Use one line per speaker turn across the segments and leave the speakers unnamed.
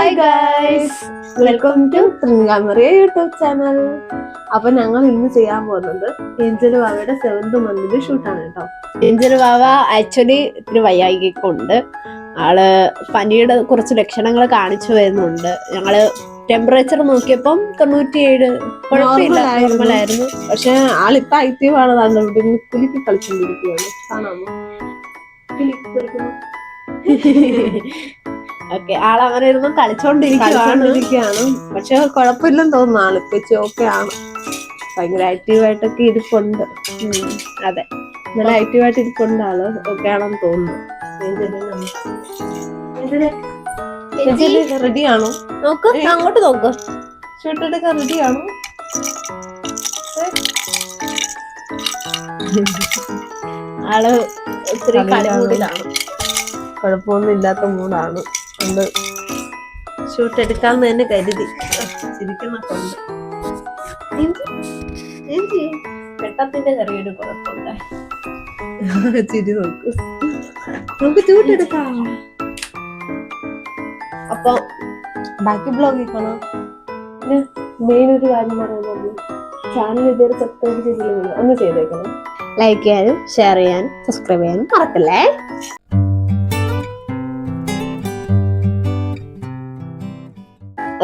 Hi guys welcome to തൃങ്കാമറിയ YouTube channel അപ്പൊ ഞങ്ങൾ ഇന്ന് ചെയ്യാൻ പോകുന്നത് ഏഞ്ചൽ വാവയുടെ സെവന്ത് മന്തിന്റെ ഷൂട്ടാണ് കേട്ടോ.
ഏഞ്ചൽ വാവ ആക്ച്വലി ഇത്തിരി വയ്യായികൊണ്ട് ആൾ പനിയുടെ കുറച്ച് ലക്ഷണങ്ങൾ കാണിച്ചു വരുന്നുണ്ട് ഞങ്ങൾ ടെമ്പറേച്ചർ നോക്കിയപ്പം തൊണ്ണൂറ്റിയേഴ് കുഴപ്പമില്ല.
ആയിരുന്നു. പക്ഷെ ആളിപ്പോ ആക്റ്റീവ് ആണ്. താങ്കൾ ഇവിടെ കുലുക്കി കളിച്ചോണ്ടിരിക്കുകയാണ് കാണാമോ കുലുക്കി കളിക്കുന്നു.
ഓക്കെ ആൾ അങ്ങനെ ഇരുന്ന് കളിച്ചോണ്ടിരിക്കുകയാണ്.
പക്ഷെ കുഴപ്പമില്ലെന്ന് തോന്നുന്നു ആളിപ്പോ ഓക്കെ ആണ്. ഭയങ്കര ആക്റ്റീവ് ആയിട്ടൊക്കെ ഇരിപ്പുണ്ട്
അതെ.
നല്ല ആക്റ്റീവ് ആയിട്ട് ഇരിപ്പുണ്ട് ആൾ. ഓക്കെ ആണെന്ന് തോന്നുന്നു. റെഡിയാണോ
നോക്ക് അങ്ങോട്ട് നോക്ക്.
ഷൂട്ട് റെഡിയാണോ
ആൾ ഒത്തിരി. കളിമൂടിലാണ്.
കുഴപ്പമൊന്നും ഇല്ലാത്ത മൂടാണ് അതുകൊണ്ട് ഷൂട്ട് എടുക്കാന്ന് തന്നെ കരുതി. ചിരിക്കുന്ന കൊണ്ട്.
വെട്ടത്തിന്റെ ചെറിയൊരു കുഴപ്പമുണ്ട്
ചിരി നോക്കൂ. നമുക്ക് ഷൂട്ട് എടുക്കാം
അപ്പൊ
ബാക്കി ബ്ലോഗ് കാണാം. മെയിൻ ഒരു കാര്യം പറയുന്നത് ചാനൽ ഇതുവരെ സബ്സ്ക്രൈബ് ചെയ്തില്ലെങ്കിൽ ഒന്ന് ചെയ്തേക്കണം.
ലൈക്ക് ചെയ്യാനും ഷെയർ ചെയ്യാനും സബ്സ്ക്രൈബ് ചെയ്യാനും മറക്കല്ലേ?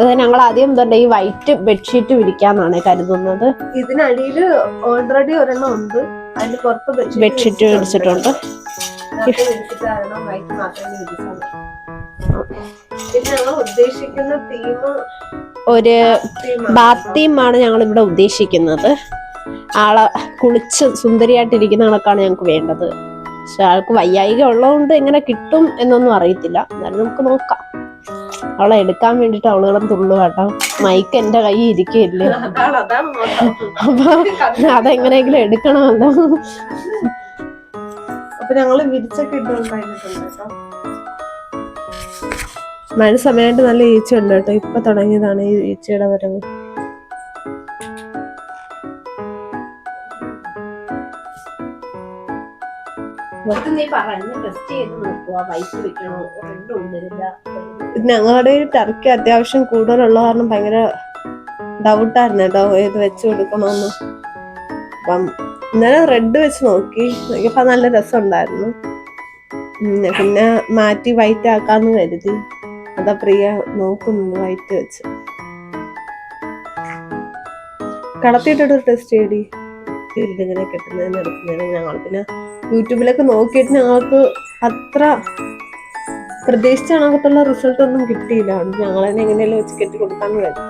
ഞങ്ങൾ ആദ്യം തന്നെ ഈ വൈറ്റ് ബെഡ്ഷീറ്റ് വിരിക്കാന്നാണ് കരുതുന്നത്.
ഇതിനടിയിൽ ഓൾറെഡി ഒരെണ്ണം ഉണ്ട്. അതിന് പുറത്ത്
ബെഡ്ഷീറ്റ് വിരിച്ചിട്ടുണ്ട്.
ഉദ്ദേശിക്കുന്ന തീം
ഒരു ബാത്ത് തീമാണ് ഞങ്ങൾ ഇവിടെ ഉദ്ദേശിക്കുന്നത്. ആളെ കുളിച്ച് സുന്ദരിയായിട്ടിരിക്കുന്ന ആൾക്കാണ് ഞങ്ങൾക്ക് വേണ്ടത്. പക്ഷെ ആൾക്ക് വയ്യായിക ഉള്ളതുകൊണ്ട് എങ്ങനെ കിട്ടും എന്നൊന്നും അറിയത്തില്ല. എന്നാലും നമുക്ക് നോക്കാം. അവളെ എടുക്കാൻ വേണ്ടിട്ട് അവളുകളും തുള്ളു കേട്ടോ. മൈക്ക് എന്റെ കൈ ഇരിക്കുകയില്ലേ?
അതാണ് അതാണ് നോട്ടം.
അപ്പൊ അതെങ്ങനെയെങ്കിലും എടുക്കണമല്ലോ.
അപ്പൊ ഞങ്ങൾ വിരിച്ചൊക്കെ ഇട്ടുണ്ടായിട്ടുണ്ട് കേട്ടോ. മഴ സമയമായിട്ട് നല്ല ഈച്ച ഉണ്ട് കേട്ടോ. ഇപ്പൊ തുടങ്ങിയതാണ് ഈ ഈച്ചയുടെ വരവ്.
നീ പറഞ്ഞു ടെസ്റ്റ് ചെയ്ത് നോക്കുക വൈറ്റ് വെക്കണോ? രണ്ടും കൊണ്ടുവരില്ല
ഞങ്ങളുടെ ഒരു ടർക്കി അത്യാവശ്യം കൂടുതലുള്ള കാരണം ഭയങ്കര ഡൗട്ടായിരുന്നു കേട്ടോ ഏത് വെച്ച് കൊടുക്കണമെന്ന്. അപ്പം ഇന്നലെ റെഡ് വെച്ച് നോക്കി നോക്കിയപ്പോ നല്ല രസമുണ്ടായിരുന്നു. പിന്നെ മാറ്റി വൈറ്റ് ആക്കാന്ന് കരുതി. അതാ പ്രിയ നോക്കുന്നു വൈറ്റ് വെച്ച്. കടത്തിയിട്ടൊരു ടെസ്റ്റ് ചെയ്തി ഇതിങ്ങനെ കിട്ടുന്നതിന് എടുക്കുന്നതിന് ഞങ്ങൾ പിന്നെ യൂട്യൂബിലൊക്കെ നോക്കിയിട്ട് ഞങ്ങൾക്ക് അത്ര പ്രതീക്ഷിച്ച കണക്കത്തുള്ള റിസൾട്ട് ഒന്നും കിട്ടിയില്ല. ഞങ്ങൾ തന്നെ എങ്ങനെയല്ലോ വെച്ച് കെട്ടി കൊടുക്കാന്ന് വിചാരിച്ചു.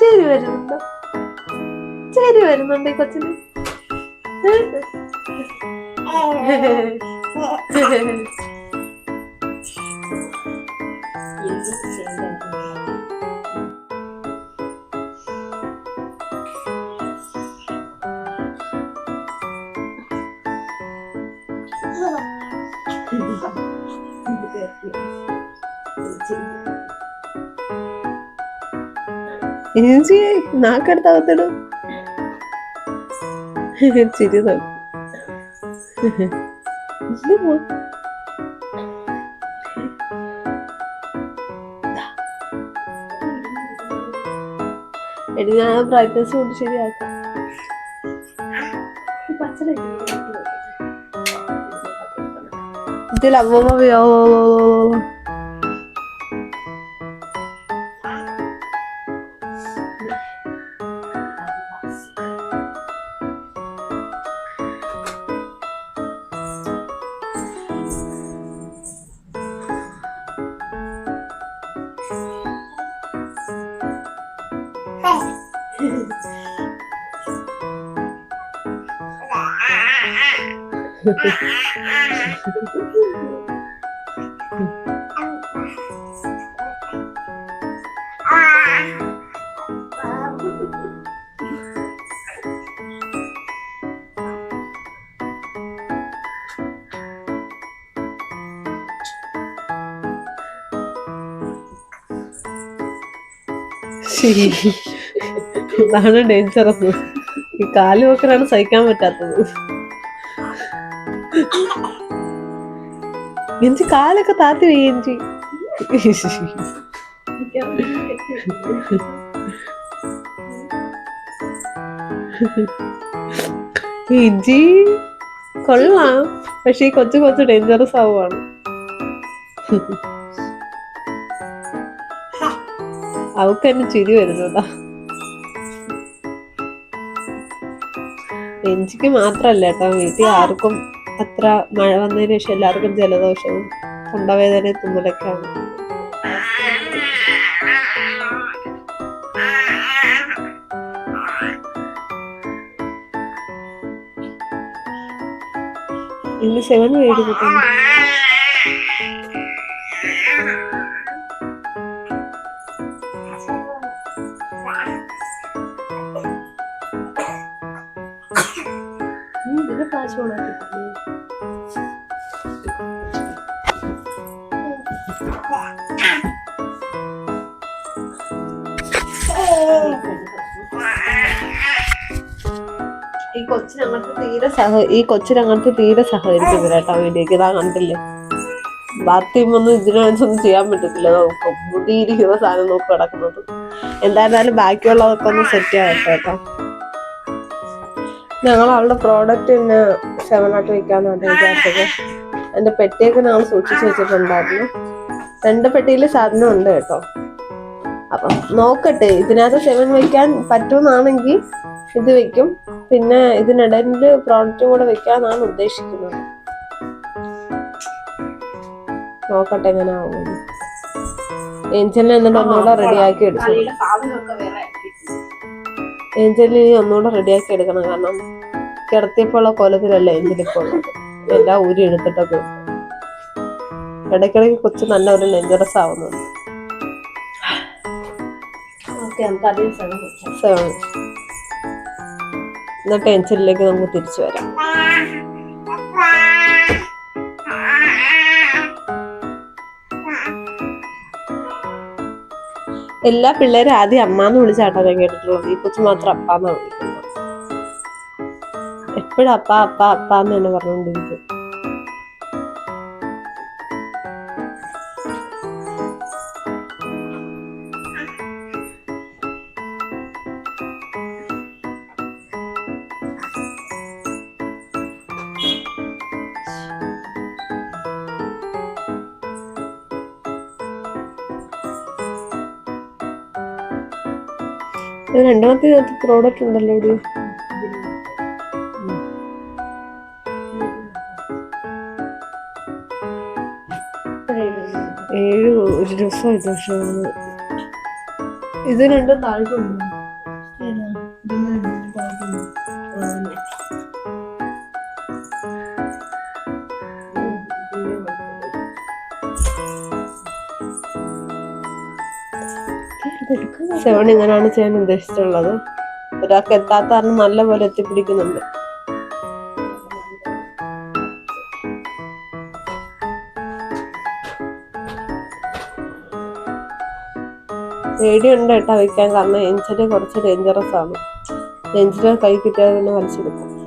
ചേരി വരുന്നുണ്ടോ? ചേരി വരുന്നുണ്ട് കൊച്ചിന്? ചേച്ചി നാക്കെടുത്തകത്തിടും ചിരി പോ. എടി ഞാൻ പ്രാക്ടീസ് കൊണ്ട് ശരിയാക്കാം. ഇതിൽ അമ്മമ്മ ನಾನು ಡೇಂಜರ್ ಅದು ಈ ಕಾಲು ಹೋಗ್ರೆ ನಾನು ಸಹಿಕೊಂಬೇಕಾಗ್ತದೆ എനിക്ക് കാലൊക്കെ താത്തി വീഞ്ചി ഇഞ്ചി. കൊള്ളാം. പക്ഷെ ഈ കൊച്ചു കൊച്ചു ഡേഞ്ചറസ് ആവുകയാണ് അവക്ക് തന്നെ ചിരി വരുന്നതാ എഞ്ചിക്ക് മാത്രല്ല കേട്ടോ വീട്ടിൽ ആർക്കും അത്ര മഴ വന്നതിന് ശേഷം എല്ലാവർക്കും ജലദോഷവും തൊണ്ടവേദന തുമ്മലൊക്കെയാണ് ഇന്ന് സെവൻ വീട് ഇതിന്റെ തീരെ സഹ ഈ കൊച്ചിനങ്ങനത്തെ തീരെ സഹകരിക്കുന്നില്ല കേട്ടോ വീഡിയോക്ക് ഇതാ കണ്ടില്ലേ? ബാത്റൂം ഒന്നും ഇതിനൊന്നും ചെയ്യാൻ പറ്റത്തില്ല. നമുക്ക് മുടിയിരിക്കുന്ന സാധനം നോക്കി കിടക്കുന്നത്. എന്തായിരുന്നാലും ബാക്കിയുള്ളതൊക്കെ ഒന്ന് സെറ്റ് ആവട്ടെ കേട്ടോ. ഞങ്ങൾ അവളുടെ പ്രോഡക്റ്റ് തന്നെ സെവനായിട്ട് വെക്കാന്നാണ് വിചാരിച്ചത്. എന്റെ പെട്ടിയൊക്കെ ഞങ്ങൾ സൂക്ഷിച്ചു വെച്ചിട്ടുണ്ടായിരുന്നു. രണ്ട് പെട്ടിയിൽ സാധനം ഉണ്ട് കേട്ടോ. അപ്പം നോക്കട്ടെ ഇതിനകത്ത് സെവൻ വെക്കാൻ പറ്റുമെന്നാണെങ്കിൽ ഇത് വെക്കും. പിന്നെ ഇതിനിടയിൽ പ്രോഡക്റ്റും കൂടെ വെക്കാന്നാണ് ഉദ്ദേശിക്കുന്നത്. നോക്കട്ടെ എങ്ങനെ ആവുമെന്ന് ഏഞ്ചലിനെ എന്നിട്ട് ഒന്നുകൂടെ റെഡിയാക്കി എടുക്കും ഏഞ്ചലിനെ ഒന്നുകൂടെ റെഡിയാക്കി എടുക്കണം. കാരണം കിടത്തിയപ്പോഴുള്ള കൊലത്തിലല്ല ഏഞ്ചൽ ഇപ്പോൾ എല്ലാ ഊരി എടുത്തിട്ടൊക്കെ. ഇടയ്ക്കിടയ്ക്ക് കൊച്ചു നല്ല ഒരു ഡേഞ്ചറസ് ആവുന്നുണ്ട്. സെവൻ എന്നിട്ട് ടെൻഷനിലേക്ക് നമുക്ക് തിരിച്ചു വരാം. എല്ലാ പിള്ളേരും ആദ്യം അമ്മാന്ന് വിളിച്ചാട്ടോ ഞാൻ കേട്ടിട്ടുള്ളത്. ഈ കൊച്ചു മാത്രം അപ്പാന്നാ വിളിക്കുന്നത്. എപ്പോഴും അപ്പ അപ്പ അപ്പ എന്ന് തന്നെ പറഞ്ഞുകൊണ്ടിരിക്കും. രണ്ടാമത്തെ പ്രോഡക്റ്റ് ഉണ്ടല്ലോ ഇവിടെ ഏഴ് ഒരു രസമായി ഇത് പക്ഷേ ഇത് രണ്ടും താഴ്ത്തുണ്ട് സെവൻ ഇങ്ങനെയാണ് ചെയ്യാൻ ഉദ്ദേശിച്ചിട്ടുള്ളത്. ഒരാൾക്ക് എത്താത്ത കാരണം നല്ല പോലെ എത്തിപ്പിടിക്കുന്നുണ്ട്. പേടിയുണ്ട് കേട്ടോ വയ്ക്കാൻ. കാരണം എഞ്ചിന് കുറച്ച് ഡേഞ്ചറസ് ആണ്. എഞ്ചിന് കൈ കിട്ടിയാൽ തന്നെ വലിച്ചെടുക്കും.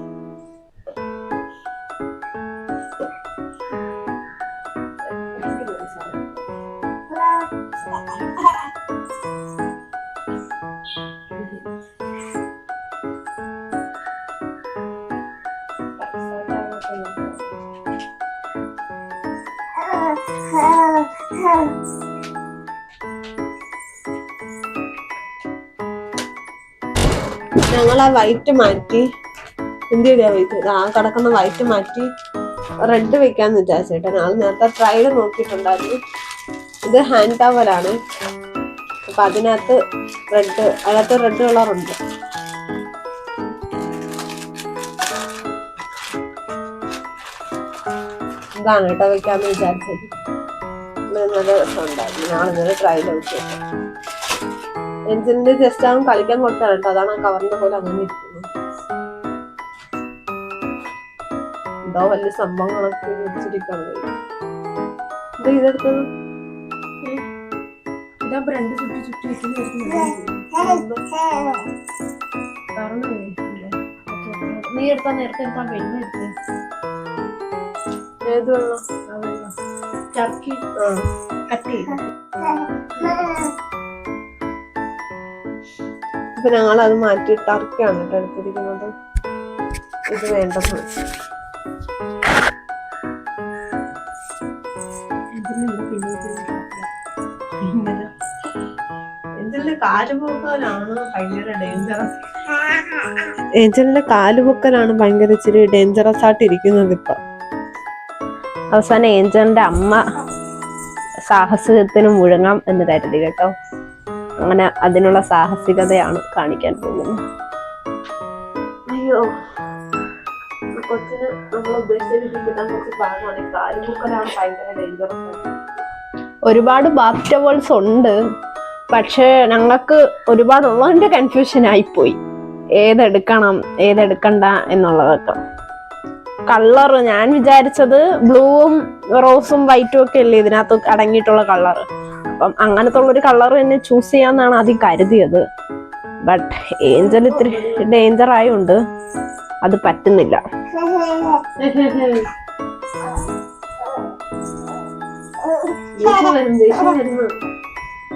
ആ വൈറ്റ് മാറ്റി. എന്തിയുടെ വൈറ്റ് ആ കിടക്കുന്ന വൈറ്റ് മാറ്റി റെഡ് വെക്കാന്ന് വിചാരിച്ചേട്ടാ ഞങ്ങൾ നേരത്തെ ട്രൈഡ് നോക്കിയിട്ടുണ്ടായിരുന്നു. ഇത് ഹാൻഡ് ടവലാണ് അപ്പൊ അതിനകത്ത് റെഡ് അതിനകത്ത് റെഡ് കളറുണ്ട് ഇതാണ് കേട്ടോ വെക്കാന്ന് വിചാരിച്ചത്. നല്ല നല്ല രസമുണ്ടായിരുന്നു. ഞങ്ങൾ ഇന്നലെ ട്രൈ നോക്കി എഞ്ചിന്റെ ജസ്റ്റ് അവൻ കളിക്കാൻ കൊടുത്താണ് കേട്ടോ. അതാണ് ആ കവറിന്റെ പോലെ അങ്ങനെ ഇരിക്കുന്നത് എന്തോ വലിയ സംഭവങ്ങളൊക്കെ വെച്ചിരിക്കാണ് ഇത് ഇതെടുത്തത്?
രണ്ട് ചുറ്റി ചുറ്റി നീ എടുത്താ? നേരത്തെ എടുത്താ. വെള്ളം എടുത്ത്.
ഏത് വെള്ളം? ചർക്കി.
കട്ട് ചെയ്ത്.
അപ്പൊ ഞങ്ങൾ അത് മാറ്റി ടർക്കിയാണ് കേട്ടോ എടുത്തിരിക്കുന്നത്. ഇത് വേണ്ടത്. ഏഞ്ചലിന്റെ കാലുപൊക്കലാണ് ഭയങ്കര ഇച്ചിരി ഡേഞ്ചറസ് ആയിട്ട് ഇരിക്കുന്നത് ഇപ്പൊ.
അവസാനം ഏഞ്ചലിന്റെ അമ്മ സാഹസികത്തിന് മുഴങ്ങാം എന്ന് കരുതി കേട്ടോ. അങ്ങനെ അതിനുള്ള സാഹസികതയാണ് കാണിക്കാൻ പോകുന്നത്.
അയ്യോ കൊച്ചിന് നമ്മൾ കിട്ടാൻ കുറച്ച് ഭയങ്കര ഡേഞ്ചറസ്
ഒരുപാട് ബാത്ത് ടവൽസ് ഉണ്ട്. പക്ഷെ ഞങ്ങൾക്ക് ഒരുപാട് ഉള്ളതിന്റെ കൺഫ്യൂഷൻ ആയിപ്പോയി. ഏതെടുക്കണം ഏതെടുക്കണ്ട എന്നുള്ളതൊക്കെ. കളർ ഞാൻ വിചാരിച്ചത് ബ്ലൂവും റോസും വൈറ്റും ഒക്കെ അല്ലേ ഇതിനകത്ത് അടങ്ങിയിട്ടുള്ള കളർ അപ്പം അങ്ങനത്തെ ഉള്ളൊരു കളർ തന്നെ ചൂസ് ചെയ്യാന്നാണ് ആദ്യം കരുതിയത് ബട്ട് ഏഞ്ചൽ ഇത്തിരി ഡേഞ്ചർ ആയതുകൊണ്ട് അത് പറ്റുന്നില്ല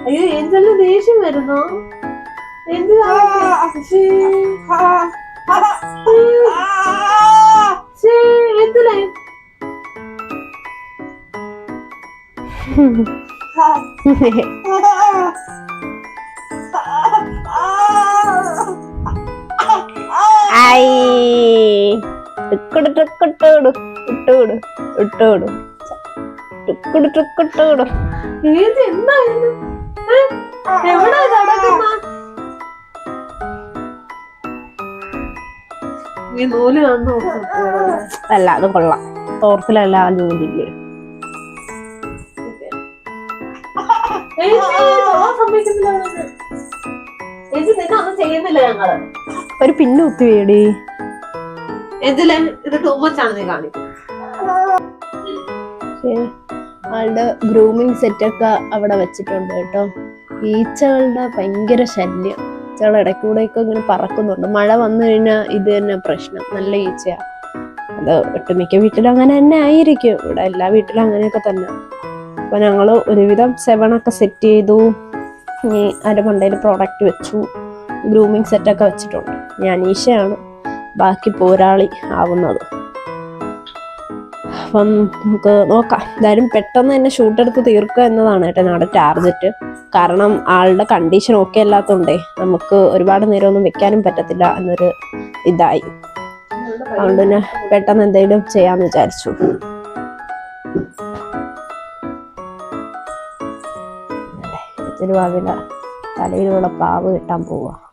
അയ്യോ ഏഞ്ചലിന് ദേഷ്യം വരുന്നു എന്തിനാ ശ്ശേ. ശ്ശേ, എന്തിനാ?
ഇട്ടോടു
എന്തായിരുന്നു? എവിടാ കിടക്കുന്ന ഈ നൂൽ
അല്ല അത് കൊള്ളാം. തോർത്തിലല്ല ആ
ചെയ്യുന്നില്ല ഞങ്ങൾ.
ഒരു പിന്നെ ഒത്തു വേടി
എന്തിൽ ഇത് ടൂ മച്ച് കാണിക്കുന്നത്
ആളുടെ ഗ്രൂമിങ് സെറ്റൊക്കെ അവിടെ വെച്ചിട്ടുണ്ട് കേട്ടോ. ഈച്ചകളുടെ ഭയങ്കര ശല്യം. ഈച്ചകൾ ഇടയ്ക്കൂടെയൊക്കെ ഇങ്ങനെ പറക്കുന്നുണ്ട്. മഴ വന്നു കഴിഞ്ഞാൽ ഇത് തന്നെ പ്രശ്നം. നല്ല ഈച്ചയാ. അത് ഒട്ടുമിക്ക വീട്ടിലും അങ്ങനെ തന്നെ ആയിരിക്കും. ഇവിടെ എല്ലാ വീട്ടിലും അങ്ങനെയൊക്കെ തന്നെ. അപ്പൊ ഞങ്ങൾ ഒരുവിധം സെവൻ ഒക്കെ സെറ്റ് ചെയ്തു. ഇനി അരമണ്ടയിൽ മണ്ടയിൽ പ്രോഡക്റ്റ് വെച്ചു. ഗ്രൂമിങ് സെറ്റൊക്കെ വെച്ചിട്ടുണ്ട്. ഞാൻ ഈശയാണ്. ബാക്കി പോരാളി ആവുന്നത്. അപ്പം നമുക്ക് നോക്കാം. എന്തായാലും പെട്ടെന്ന് തന്നെ ഷൂട്ട് എടുത്ത് തീർക്കുക എന്നതാണ് കേട്ടോ ഞങ്ങളുടെ ടാർഗറ്റ് കാരണം ആളുടെ കണ്ടീഷൻ ഓക്കെ അല്ലാത്തതുകൊണ്ടേ നമുക്ക് ഒരുപാട് നേരം ഒന്നും വെക്കാനും പറ്റത്തില്ല എന്നൊരു ഇതായി. അതുകൊണ്ട് തന്നെ പെട്ടെന്ന് എന്തെങ്കിലും ചെയ്യാന്ന് വിചാരിച്ചു. ഏഞ്ചലുവാവില തലയിലുള്ള പാവ് കിട്ടാൻ പോവാ.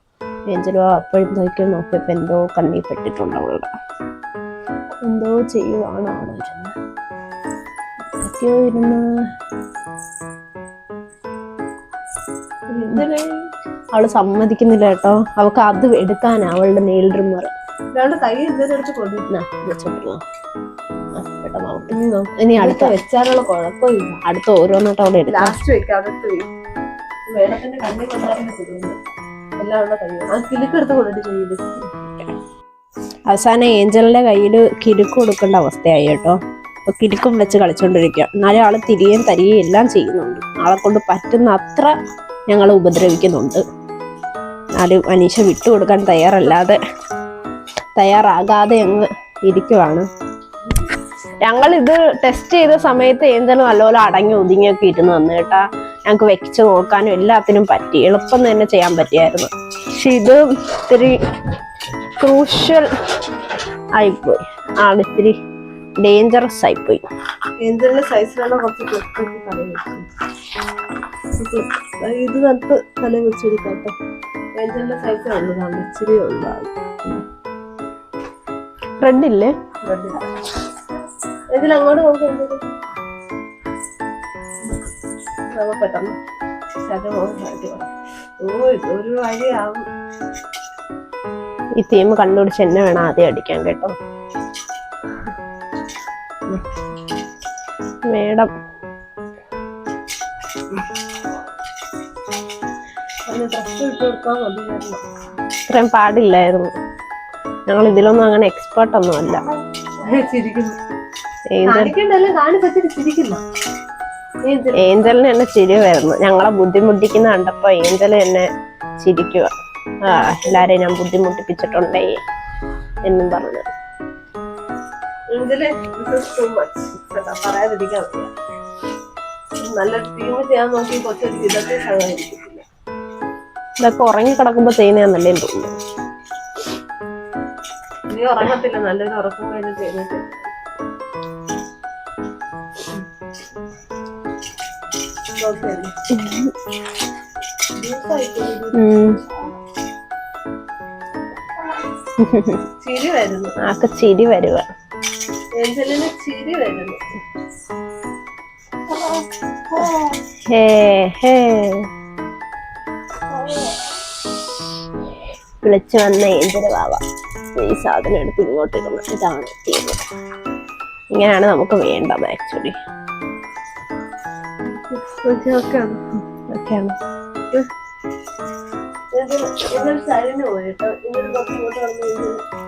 ഏഞ്ചലുവ അപ്പോഴും നോക്കി നോക്കിയപ്പോൾ എന്തോ കണ്ണി പെട്ടിട്ടുണ്ട് അവളുടെ എന്തോ ചെയ്യുവാണ് ഇരുന്ന് എന്തൊക്കെയോ ഇരുന്ന്. അവൾ സമ്മതിക്കുന്നില്ല കേട്ടോ. അവൾക്ക് അത് എടുക്കാൻ അവളുടെ നെയിൽ ട്രിമ്മർ
ഇയാളുടെ കൈ എന്തിനെടുത്ത് കൊണ്ടിരുന്ന
പെട്ടെന്ന് ഔട്ട് ഇനി അടുത്ത
വെച്ചാലുള്ള കുഴപ്പമില്ല.
അടുത്ത ഓരോന്നിട്ട് അവിടെ എടുക്കാം.
ലാസ്റ്റ് വെക്കാതെ വേടത്തിന്റെ കണ്ണി കൊണ്ടാറിന്റെ കുടുംബം എല്ലാം ഉള്ള കൈ ആ കിലുക്കെടുത്ത് കൊണ്ടിട്ട് ചെയ്ത്
അവസാനം ഏഞ്ചലിന്റെ കയ്യിൽ കിലുക്ക് കൊടുക്കേണ്ട അവസ്ഥയായി കേട്ടോ. കിരുക്കും കിലുക്കും വെച്ച് കളിച്ചോണ്ടിരിക്കുക എന്നാലും ആൾ തിരികെയും തരികയും എല്ലാം ചെയ്യുന്നുണ്ട്. ആളെ കൊണ്ട് പറ്റുന്ന അത്ര ഞങ്ങൾ ഉപദ്രവിക്കുന്നുണ്ട്. എന്നാലും അനീഷ വിട്ടുകൊടുക്കാൻ തയ്യാറല്ലാതെ തയ്യാറാകാതെ അങ്ങ് ഇരിക്കുവാണ്. ഞങ്ങൾ ഇത് ടെസ്റ്റ് ചെയ്ത സമയത്ത് എന്തെങ്കിലും നല്ലപോലെ അടങ്ങി ഒതുങ്ങിയൊക്കെ ഇരുന്ന് വന്നു കേട്ടാ. ഞങ്ങൾക്ക് വെച്ച് നോക്കാനും എല്ലാത്തിനും പറ്റി. എളുപ്പം തന്നെ ചെയ്യാൻ പറ്റിയായിരുന്നു. പക്ഷെ ഇത് ഇത്തിരി ക്രൂഷ്യൽ ആയിപ്പോയി. ആണ് ഇത്തിരി ഡേഞ്ചറസ് ആയിപ്പോയി.
കുറച്ച് വെച്ചു. ഇത് നട്ട് തല വെച്ചിരിക്കട്ടെ ഏഞ്ചലിന്റെ സൈസ് ഉള്ളതാണ്. ഇച്ചിരി ഉള്ളതാണ്
റെഡ് ഇല്ലേ.
ഇതിൽ അങ്ങോട്ട് നോക്കുന്നത് പെട്ടെന്ന് വഴിയാവും.
ഈ തീം കണ്ടുപിടിച്ച് എന്നെ വേണം ആദ്യം അടിക്കാൻ കേട്ടോ. മേഡം. ഇത്രയും പാടില്ലായിരുന്നു. ഞങ്ങൾ ഇതിലൊന്നും അങ്ങനെ എക്സ്പേർട്ട് ഒന്നും അല്ല
ചിരിക്കുന്നു.
ഏഞ്ചലിന് എന്നെ ചിരി വരുന്നു. ഞങ്ങളെ ബുദ്ധിമുട്ടിക്കുന്ന കണ്ടപ്പോ ഏഞ്ചൽ എന്നെ ചിരിക്കുക ആ എല്ലാരെയും ഞാൻ ബുദ്ധിമുട്ടിപ്പിച്ചിട്ടുണ്ടേ എന്നും പറഞ്ഞു. ഇതൊക്കെ ഉറങ്ങി കിടക്കുമ്പോ ചെയ്യുന്നതാന്നല്ലേ തോന്നുന്നു.
നീ ഉറങ്ങത്തില്ല നല്ലൊരു ഉറക്കം കഴിഞ്ഞ് ചെയ്തിട്ട്
ആക്ക് ചിരി വരുക വിളിച്ചു വന്ന ഏഞ്ചൽ വാവ. ഈ സാധനം എടുത്ത് ഇങ്ങോട്ട് ഇടുന്നു. ഇതാണ് ഇങ്ങനെയാണ് നമുക്ക് വേണ്ടത് ആക്ച്വലി
കഴിഞ്ഞാൽ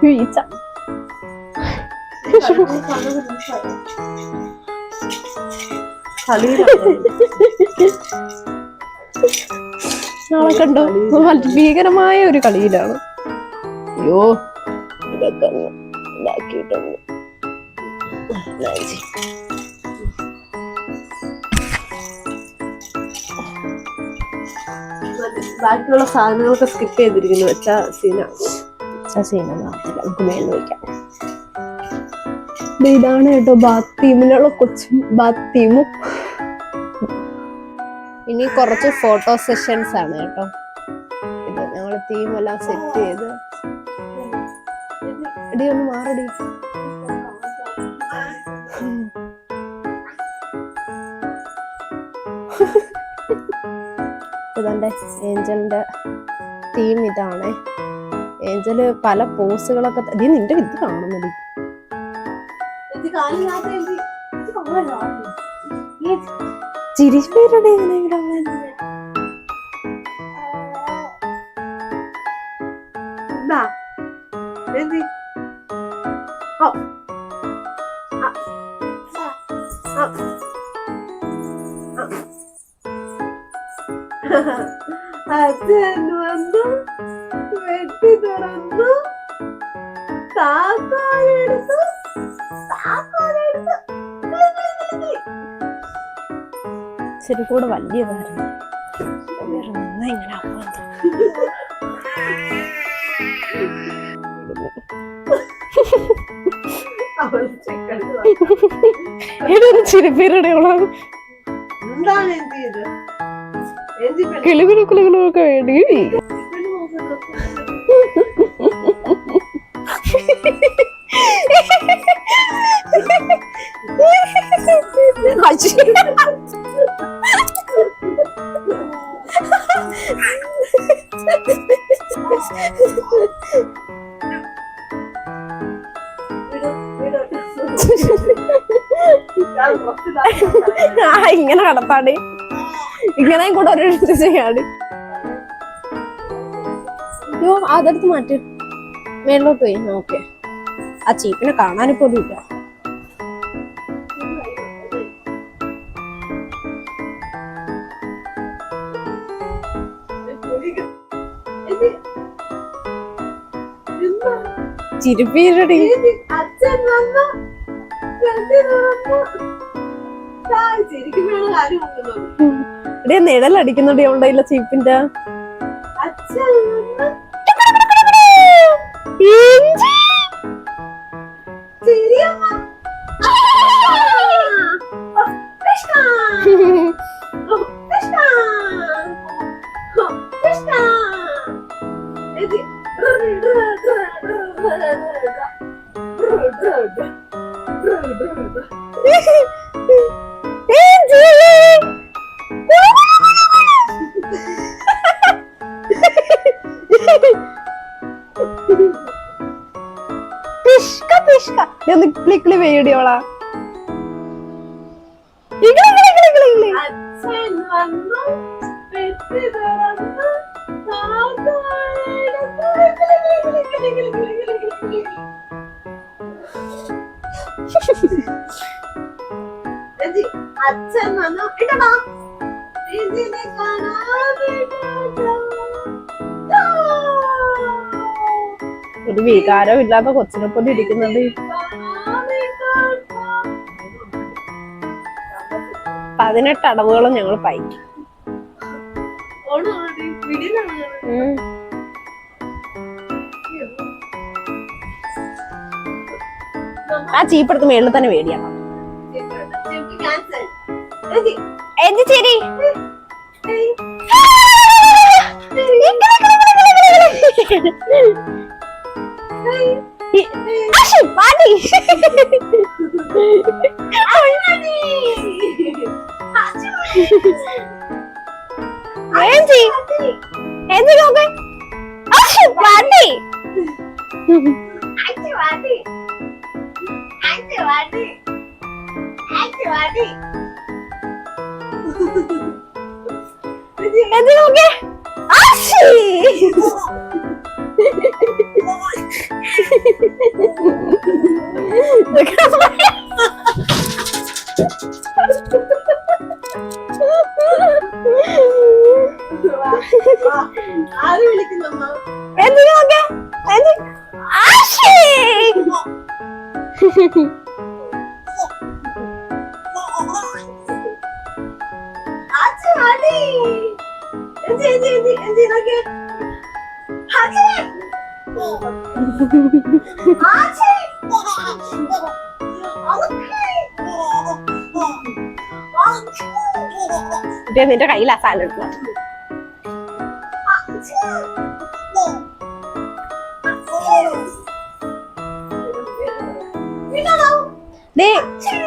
വീഴ്ച നാളെ കണ്ടോ ഭീകരമായ ഒരു കളിയിലാണ്. അയ്യോ. ഇതൊക്കെ ഒന്ന്
ബാക്കിയുള്ള സാധനങ്ങളൊക്കെ സ്കിപ്പ് ചെയ്തിരിക്കുന്നു. വെച്ചാ സീനാണ്
സീന മാറ്റില്ല നമുക്ക് മേളിൽ വയ്ക്കാം ഇതാണ് കേട്ടോ ബാത്ത് തീമിലുള്ള കൊച്ചും ബാത്ത് തീമും. ഇനി കുറച്ച് ഫോട്ടോ സെഷൻസ് ആണ് കേട്ടോ. ഇത് ഞങ്ങൾ തീമെല്ലാം സെറ്റ് ചെയ്ത്. ഇടി ഒന്ന് മാറടി. ഇതെന്റെ ഏഞ്ചലിന്റെ തീം ഇതാണ്. ഏഞ്ചൽ പല പോസുകളൊക്കെ ഇത് നിന്റെ ഇത് കാണുന്നത്
ചിരിച്ചു പേരുടെ എങ്ങനെയെങ്കിലും അച്ഛൻ വന്നു വെട്ടി തുറന്നു താക്കോലെടുത്തു താക്കോലെടുത്തു.
ഇച്ചിരി കൂടെ വലിയതായിരുന്നു ഇതൊരു ഇങ്ങനെ ചിരിപ്പേരുടെ
എന്താണ് എന്ത് ചെയ്ത് എന്തി
കിളികുലു കിളികളൊക്കെ വേണ്ടി. ഇങ്ങനെ കടത്താടി ഇങ്ങനെയും കൂടെ ഒരു ഇത് ചെയ്യാടി അയ്യോ അതെടുത്ത് മാറ്റി. മേലോട്ട് പോയി. ഓക്കെ. ആ ചീപ്പിനെ കാണാനിപ്പോലും ഇല്ല. ചിരിപ്പീരടി.
ചിരിക്കുമ്പോഴാണ് കാര്യം
നിഴൽ നിഴലടിക്കുന്നുണ്ട് അവളുടെ കയ്യിലെ ചീപ്പിന്റെ?
അച്ഛൻ വന്നു
ഇടണോ ഇതിനെ
ഒരു വികാരം ഇല്ലാത്ത കൊച്ചിനെ പോലെ ഇരിക്കുന്നുണ്ട്. പതിനെട്ട് അടവുകളും ഞങ്ങൾ പായിക്കും. ആ ചീപ്പെടുത്ത് മേളിൽ തന്നെ വേടിയാണ് എന്ത് ശരി പാടി ఏంటి ఎందుకు ఒక వాటి ఎందుకు ఒకే ఆశీ
Look at
my നിന്റെ കയ്യിലാ സാധനം എടുക്കുക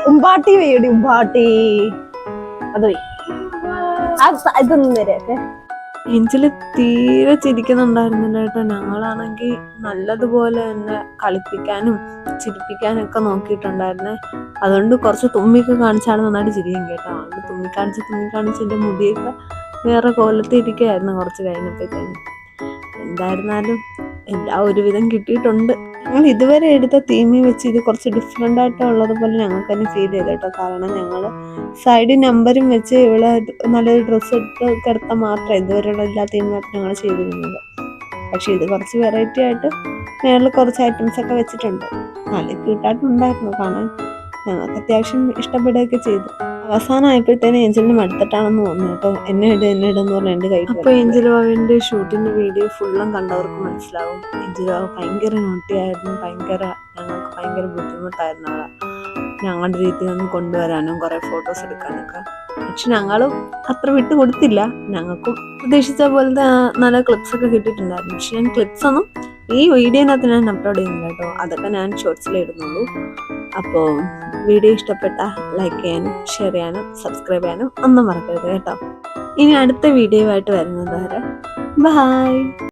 ഉമ്പാട്ടി വേടി ഉമ്പാട്ടി. അത് എഞ്ചിൽ തീരെ
ചിരിക്കുന്നുണ്ടായിരുന്നില്ല കേട്ടോ ഞങ്ങളാണെങ്കിൽ നല്ലതുപോലെ തന്നെ കളിപ്പിക്കാനും ചിരിപ്പിക്കാനും ഒക്കെ നോക്കിയിട്ടുണ്ടായിരുന്നേ. അതുകൊണ്ട് കുറച്ച് തുമ്മിയൊക്കെ കാണിച്ചാണ് നന്നായിട്ട് ചിരിയും കേട്ടോ. അതുകൊണ്ട് തുമ്മി കാണിച്ച് തുമ്മി കാണിച്ച് എന്റെ മുടിയൊക്കെ വേറെ കോലത്തിൽ ഇരിക്കുകയായിരുന്നു കുറച്ച് കഴിഞ്ഞപ്പോഴത്തേക്കും എന്തായിരുന്നാലും എല്ലാം ഒരുവിധം കിട്ടിയിട്ടുണ്ട്. ഞങ്ങൾ ഇതുവരെ എടുത്ത തീമി വെച്ച് ഇത് കുറച്ച് ഡിഫറെന്റ് ആയിട്ടുള്ളത് പോലെ ഞങ്ങൾക്ക് തന്നെ ഫീൽ ചെയ്തു കേട്ടോ. കാരണം ഞങ്ങൾ സൈഡ് നമ്പറും വെച്ച് ഇവിടെ നല്ലൊരു ഡ്രസ്സ് ഇട്ട് കിടത്താൻ മാത്രമേ ഇതുവരെയുള്ള എല്ലാ തീമിനകത്തും ഞങ്ങൾ ചെയ്തിരുന്നത്. പക്ഷേ ഇത് കുറച്ച് വെറൈറ്റി ആയിട്ട് മേളിൽ കുറച്ച് ഐറ്റംസ് ഒക്കെ വെച്ചിട്ടുണ്ട്. നല്ല ക്യൂട്ടായിട്ടുണ്ടായിരുന്നു കാണാൻ ഞങ്ങൾക്ക് അത്യാവശ്യം ഇഷ്ടപ്പെടുകയൊക്കെ ചെയ്തു. അവസാനമായപ്പോഴത്തേനും ഏഞ്ചലിന് മടുത്തിട്ടാണെന്ന് തോന്നുന്നു കേട്ടോ. എന്നെ ഇട എന്നെ ഇടെന്ന് പറഞ്ഞ എന്റെ കൈ അപ്പൊ ഏഞ്ചൽ ബാബുവിന്റെ ഷൂട്ടിന്റെ വീഡിയോ ഫുള്ളും കണ്ടവർക്ക് മനസ്സിലാവും. ഏഞ്ചൽ ബാബു ഭയങ്കര നോട്ടിയായിരുന്നു ഭയങ്കര ഞങ്ങൾക്ക് ഭയങ്കര ബുദ്ധിമുട്ടായിരുന്നു അവളെ ഞങ്ങളുടെ രീതിയിൽ ഒന്ന് കൊണ്ടുവരാനും കുറെ ഫോട്ടോസ് എടുക്കാനൊക്കെ. പക്ഷെ ഞങ്ങളും അത്ര വിട്ടു കൊടുത്തില്ല. ഞങ്ങൾക്കും പ്രതീക്ഷിച്ച പോലത്തെ നല്ല ക്ലിപ്സ് ഒക്കെ കിട്ടിയിട്ടുണ്ടായിരുന്നു. പക്ഷെ ഞാൻ ക്ലിപ്സ് ഒന്നും ഈ വീഡിയോനകത്ത് ഞാൻ അപ്ലോഡ് ചെയ്യുന്നില്ല കേട്ടോ. അതൊക്കെ ഞാൻ ഷോർട്സിൽ ഇടുന്നുള്ളൂ. അപ്പോൾ വീഡിയോ ഇഷ്ടപ്പെട്ട ലൈക്ക് ചെയ്യാനും ഷെയർ ചെയ്യാനും സബ്സ്ക്രൈബ് ചെയ്യാനും ഒന്നും മറക്കരുത് കേട്ടോ. ഇനി അടുത്ത വീഡിയോ ആയിട്ട് വരുന്നത് വരെ. ബൈ